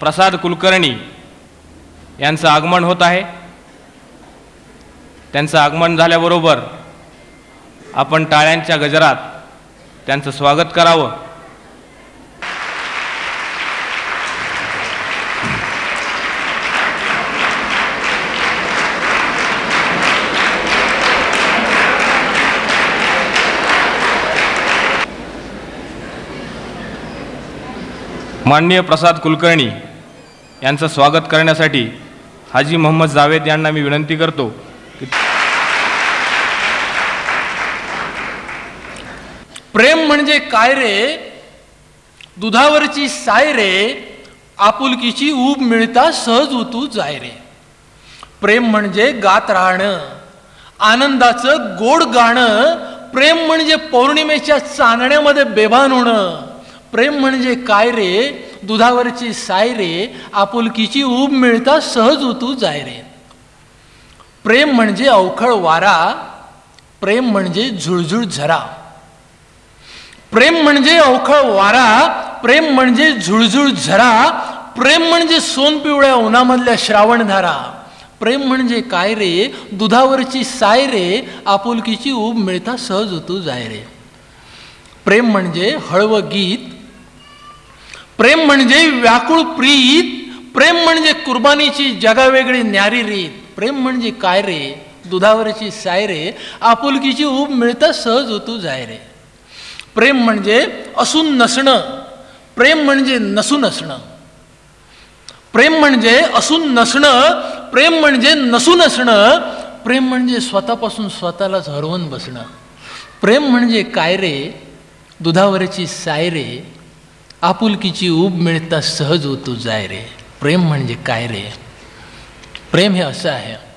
प्रसाद कुलकर्णी यांचं आगमन होत आहे. त्यांचं आगमन झाल्याबरोबर आपण टाळ्यांच्या गजरात त्यांचं स्वागत करावं. माननीय प्रसाद कुलकर्णी यांचं स्वागत करण्यासाठी हाजी मोहम्मद जावेद यांना मी विनंती करतो प्रेम म्हणजे काय रे? दुधावरची साय रे? आपुलकीची ऊब मिळता सहज उतू जाय रे. प्रेम म्हणजे गात राहणं आनंदाचं गोड गाणं प्रेम म्हणजे पौर्णिमेच्या चांदण्यामध्ये बेभान होणं. प्रेम म्हणजे काय रे? दुधावरची साय रे आपुलकीची ऊब मिळता सहज उतू जाय रे प्रेम म्हणजे अवखळ वारा प्रेम म्हणजे झुळझुळ झरा. प्रेम म्हणजे अवखळ वारा प्रेम म्हणजे झुळझुळ झरा. प्रेम म्हणजे सोनपिवळ्या उन्हामधल्या श्रावणधारा प्रेम म्हणजे काय रे? दुधावरची साय रे आपुलकीची ऊब मिळता सहज होतो जाय रे प्रेम म्हणजे हळवं गीत प्रेम म्हणजे व्याकुळ प्रीत प्रेम म्हणजे कुर्बानीची जगावेगळी न्यारी रीत. प्रेम म्हणजे काय रे? दुधावरची साय रे? आपुलकीची ऊब मिळता सहज होतो जाय रे. प्रेम म्हणजे असून नसणं. प्रेम म्हणजे नसून असणं. प्रेम म्हणजे असून नसणं. प्रेम म्हणजे नसून असणं. प्रेम म्हणजे स्वतःपासून स्वतःलाच हरवून बसणं. प्रेम म्हणजे काय रे? दुधावरची साय रे? आपुलकीची ऊब मिळता सहज होतो जाय रे. प्रेम म्हणजे काय रे? प्रेम हे असं आहे